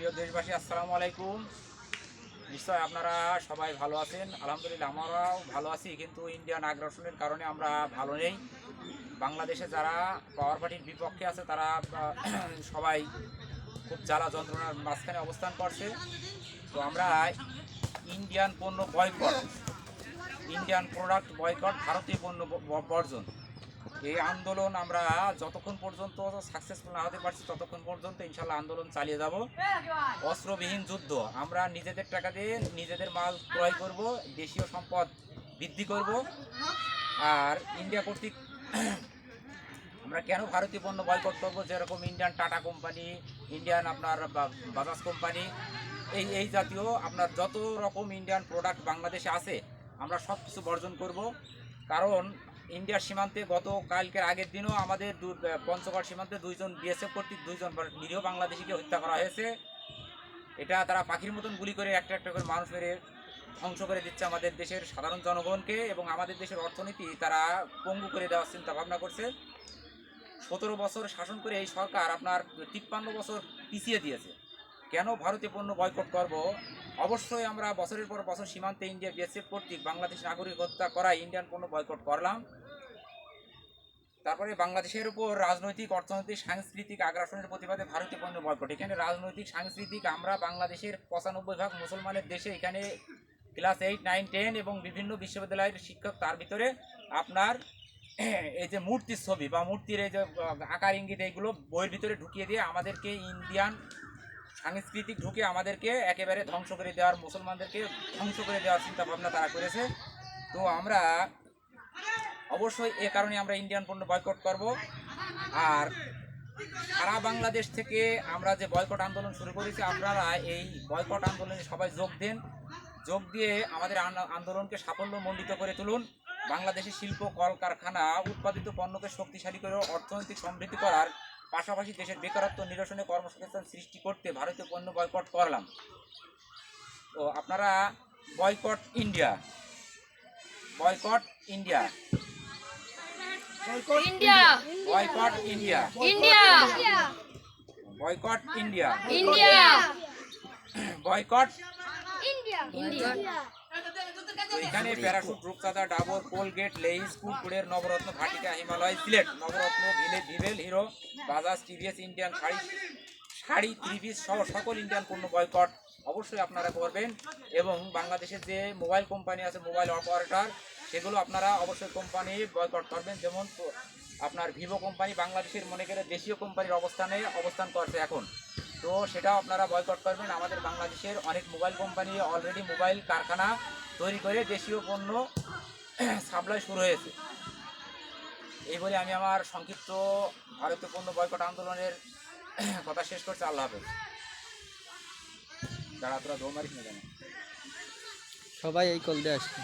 প্রিয় দেশবাসী, আসসালামু আলাইকুম। নিশ্চয় আপনারা সবাই ভালো আছেন। আলহামদুলিল্লাহ, আমরাও ভালো আছি, কিন্তু ইন্ডিয়ান আগ্রাসনের কারণে আমরা ভালো নেই। বাংলাদেশে যারা পাওয়ার পার্টির বিপক্ষে আছে, তারা সবাই খুব জ্বালা যন্ত্রণার মাঝখানে অবস্থান করছে। তো আমরা ইন্ডিয়ান পণ্য বয়কট, ইন্ডিয়ান প্রোডাক্ট বয়কট, ভারতীয় পণ্য বর্জন। এই আন্দোলন আমরা যতক্ষণ পর্যন্ত সাকসেসফুল না হতে পারছি, ততক্ষণ পর্যন্ত ইনশাল্লাহ আন্দোলন চালিয়ে যাব। অস্ত্রবিহীন যুদ্ধ। আমরা নিজেদের টাকা দিয়ে নিজেদের মাল ক্রয় করব, দেশীয় সম্পদ বৃদ্ধি করব। আর ইন্ডিয়া কর্তৃক আমরা কেন ভারতীয় পণ্য বয়কট করব? যেরকম ইন্ডিয়ান টাটা কোম্পানি ইন্ডিয়ান আপনার বাজাজ কোম্পানি এই এই জাতীয় আপনার যত রকম ইন্ডিয়ান প্রোডাক্ট বাংলাদেশে আছে, আমরা সব কিছু বর্জন করব। কারণ ইন্ডিয়ার সীমান্তে গত কালকের আগের দিনও আমাদের পঞ্চগড় সীমান্তে দুইজন বিএসএফ কর্তৃক দুইজন নিরীহ বাংলাদেশিকে হত্যা করা হয়েছে। এটা তারা পাখির মতন গুলি করে একটা একটা করে মানুষ মেরে ধ্বংস করে দিচ্ছে আমাদের দেশের সাধারণ জনগণকে এবং আমাদের দেশের অর্থনীতি তারা পঙ্গু করে দেওয়ার চিন্তা ভাবনা করছে। সতেরো বছর শাসন করে এই সরকার আপনার তিপ্পান্ন বছর পিছিয়ে দিয়েছে। কেন ভারতীয় পণ্য বয়কট করব? অবশ্যই আমরা বছরের পর বছর সীমান্তে ইন্ডিয়া বিএসএফ কর্তৃক বাংলাদেশ নাগরিক হত্যা করা ইন্ডিয়ান পণ্য বয়কট করলাম। তারপরে বাংলাদেশের উপর রাজনৈতিক, অর্থনৈতিক, সাংস্কৃতিক আগ্রাসনের প্রতিবাদে ভারতীয় পণ্য বয়কট এখানে রাজনৈতিক, সাংস্কৃতিক, আমরা বাংলাদেশের পঁচানব্বই ভাগ মুসলমানের দেশে এখানে ক্লাস এইট, নাইন, টেন এবং বিভিন্ন বিশ্ববিদ্যালয়ের শিক্ষক, তার ভিতরে আপনার এই যে মূর্তির ছবি বা মূর্তির এই যে আকার ইঙ্গিত, এইগুলো বইয়ের ভিতরে ঢুকিয়ে দিয়ে আমাদেরকে ইন্ডিয়ান সাংস্কৃতিক ঢুকে আমাদেরকে একেবারে ধ্বংস করে দেওয়ার, মুসলমানদেরকে ধ্বংস করে দেওয়ার চিন্তা ভাবনা তারা করেছে। তো আমরা অবশ্যই এ কারণে আমরা ইন্ডিয়ান পণ্য বয়কট করব। আর সারা বাংলাদেশ থেকে আমরা যে বয়কট আন্দোলন শুরু করেছি, আপনারা এই বয়কট আন্দোলনে সবাই যোগ দেন। যোগ দিয়ে আমাদের আন- আন্দোলনকে সাফল্যমণ্ডিত করে তুলুন। বাংলাদেশের শিল্প, কলকারখানা, উৎপাদিত পণ্যকে শক্তিশালী করে অর্থনৈতিক সমৃদ্ধি করার পাশাপাশি দেশের বেকারত্ব নিরসনে কর্মসংস্থান সৃষ্টি করতে ভারতীয় পণ্য বয়কট করলাম। তো আপনারা boycott India boycott India India boycott India India boycott India India boycott India এখানে parachute Rupchanda Dabur Colgate Lay's কুকুরের নবরত্ন ভাটিকা হিমালয় সিলেট নবরত্ন Ville Vivel Hero Bajaj TVS Indian sari sari three piece সহ সকল ইন্ডিয়ান পণ্য বয়কট অবশ্যই আপনারা করবেন। এবং বাংলাদেশের যে মোবাইল কোম্পানি আছে মোবাইল অপারেটর সেগুলো আপনারা অবশ্যই কোম্পানি বয়কট করবেন। যেমন আপনার ভিভো কোম্পানি বাংলাদেশের মনে করে দেশীয় কোম্পানির অবস্থানে অবস্থান করছে এখন। তো সেটাও আপনারা বয়কট করবেন। আমাদের বাংলাদেশের অনেক মোবাইল কোম্পানি অলরেডি মোবাইল কারখানা তৈরি করে দেশীয় পণ্য সাপ্লাই শুরু হয়েছে। এই বলে আমি আমার সংক্ষিপ্ত ভারতীয় পণ্য বয়কট আন্দোলনের কথা শেষ করছি। আল্লাহ হাফেজ। দাঁড়া, তোরা দৌড় মারিস না জানো সবাই এই কল দিয়ে আসছে।